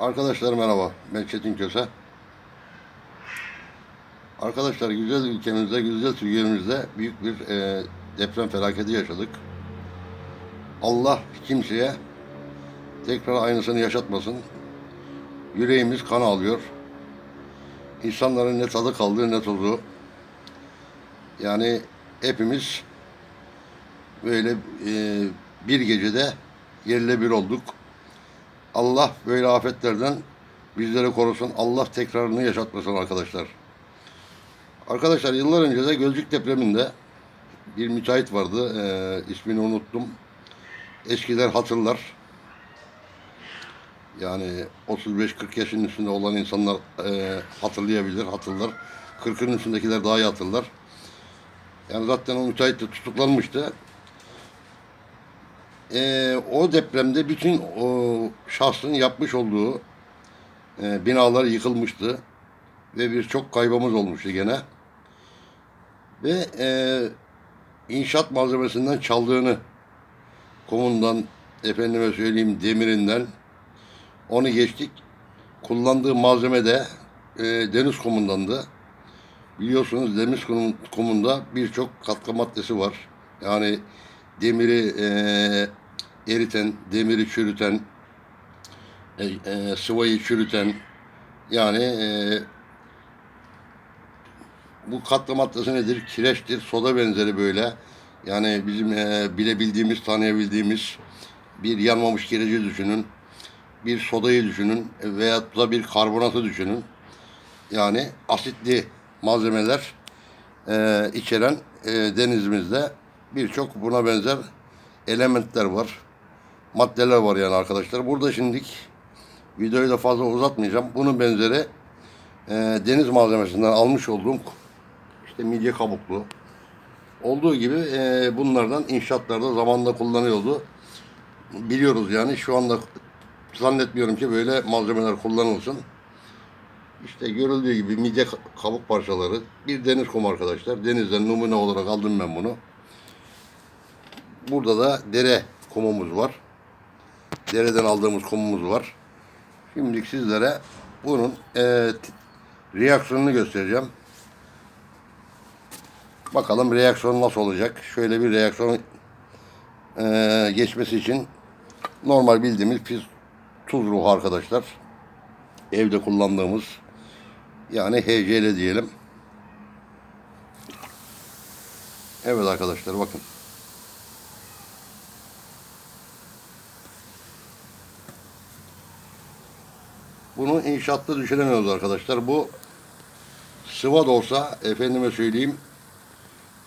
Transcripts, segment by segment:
Arkadaşlar merhaba. Ben Çetin Köse. Arkadaşlar güzel ülkemizde, güzel Türkiye'mizde büyük bir e, deprem felaketi yaşadık. Allah kimseye tekrar aynısını yaşatmasın. Yüreğimiz kan alıyor. İnsanların ne tadı kaldı ne tozu. Yani hepimiz böyle e, bir gecede yerle bir olduk. Allah böyle afetlerden bizleri korusun. Allah tekrarını yaşatmasın arkadaşlar. Arkadaşlar yıllar önce de Gölcük depreminde bir müteahhit vardı. Ee, ismini unuttum. Eskiler hatırlar. Yani 35-40 yaşın üstünde olan insanlar e, hatırlayabilir, hatırlar. 40'ın üstündekiler daha iyi hatırlar. Yani zaten o müteahhit de tutuklanmıştı. Ee, o depremde bütün o şahsın yapmış olduğu e, binalar yıkılmıştı ve birçok kaybımız olmuştu gene. Ve e, inşaat malzemesinden çaldığını komundan efendime söyleyeyim demirinden onu geçtik. Kullandığı malzeme de e, deniz komundandı. Biliyorsunuz deniz kumun- kumunda birçok katkı maddesi var. Yani demiri e, eriten, demiri çürüten, e, e, sıvayı çürüten, yani e, bu katkı maddesi nedir? Kireçtir, soda benzeri böyle. Yani bizim e, bilebildiğimiz, tanıyabildiğimiz bir yanmamış kireci düşünün. Bir sodayı düşünün veyahut da bir karbonatı düşünün. Yani asitli malzemeler e, içeren e, denizimizde birçok buna benzer elementler var. Maddeler var yani arkadaşlar. Burada şimdilik videoyu da fazla uzatmayacağım. Bunun benzeri e, deniz malzemesinden almış olduğum işte midye kabuklu. Olduğu gibi e, bunlardan inşaatlarda zamanla kullanıyordu. Biliyoruz yani şu anda zannetmiyorum ki böyle malzemeler kullanılsın. İşte görüldüğü gibi midye ka- kabuk parçaları, bir deniz kumu arkadaşlar. Denizden numune olarak aldım ben bunu. Burada da dere kumumuz var. Dereden aldığımız kumumuz var. Şimdi sizlere bunun e, reaksiyonunu göstereceğim. Bakalım reaksiyon nasıl olacak. Şöyle bir reaksiyon e, geçmesi için normal bildiğimiz pis tuz ruhu arkadaşlar. Evde kullandığımız yani HCl diyelim. Evet arkadaşlar bakın. Bunu inşaatta düşünemiyoruz arkadaşlar. Bu sıva da olsa efendime söyleyeyim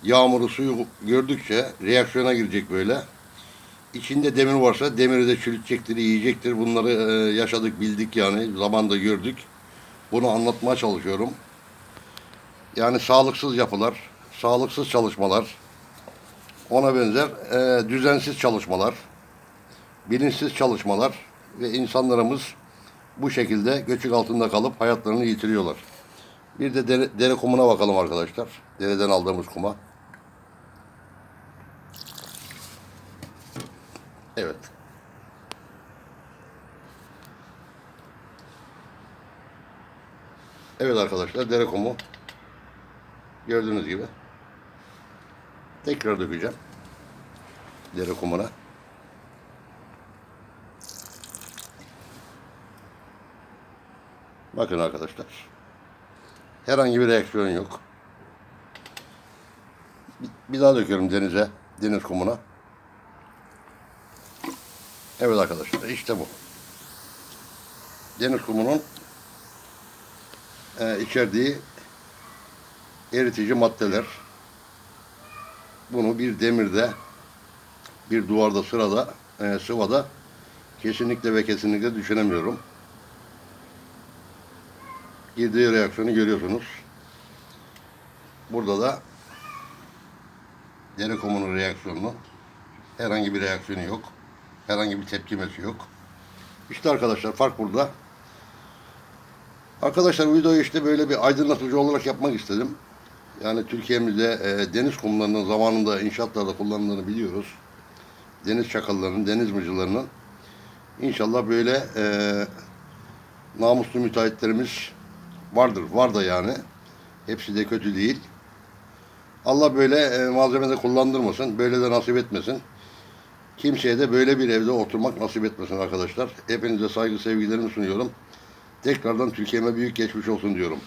yağmuru suyu gördükçe reaksiyona girecek böyle. İçinde demir varsa demiri de çürütecektir, yiyecektir. Bunları e, yaşadık, bildik yani. Zamanda gördük. Bunu anlatmaya çalışıyorum. Yani sağlıksız yapılar, sağlıksız çalışmalar, ona benzer e, düzensiz çalışmalar, bilinçsiz çalışmalar ve insanlarımız bu şekilde göçük altında kalıp hayatlarını yitiriyorlar. Bir de dere, dere kumuna bakalım arkadaşlar. Dereden aldığımız kuma. Evet. Evet arkadaşlar dere kumu. Gördüğünüz gibi. Tekrar dökeceğim. Dere kumuna. Bakın arkadaşlar. Herhangi bir reaksiyon yok. Bir, daha döküyorum denize, deniz kumuna. Evet arkadaşlar işte bu. Deniz kumunun e, içerdiği eritici maddeler. Bunu bir demirde, bir duvarda, sırada, e, sıvada kesinlikle ve kesinlikle düşünemiyorum. Girdiği reaksiyonu görüyorsunuz. Burada da deri kumunun reaksiyonunu herhangi bir reaksiyonu yok. Herhangi bir tepkimesi yok. İşte arkadaşlar fark burada. Arkadaşlar videoyu işte böyle bir aydınlatıcı olarak yapmak istedim. Yani Türkiye'mizde e, deniz kumlarının zamanında inşaatlarda kullanıldığını biliyoruz. Deniz çakallarının, deniz mıcılarının. İnşallah böyle e, namuslu müteahhitlerimiz vardır. Var da yani. Hepsi de kötü değil. Allah böyle e, malzemede kullandırmasın. Böyle de nasip etmesin. Kimseye de böyle bir evde oturmak nasip etmesin arkadaşlar. Hepinize saygı sevgilerimi sunuyorum. Tekrardan Türkiye'me büyük geçmiş olsun diyorum.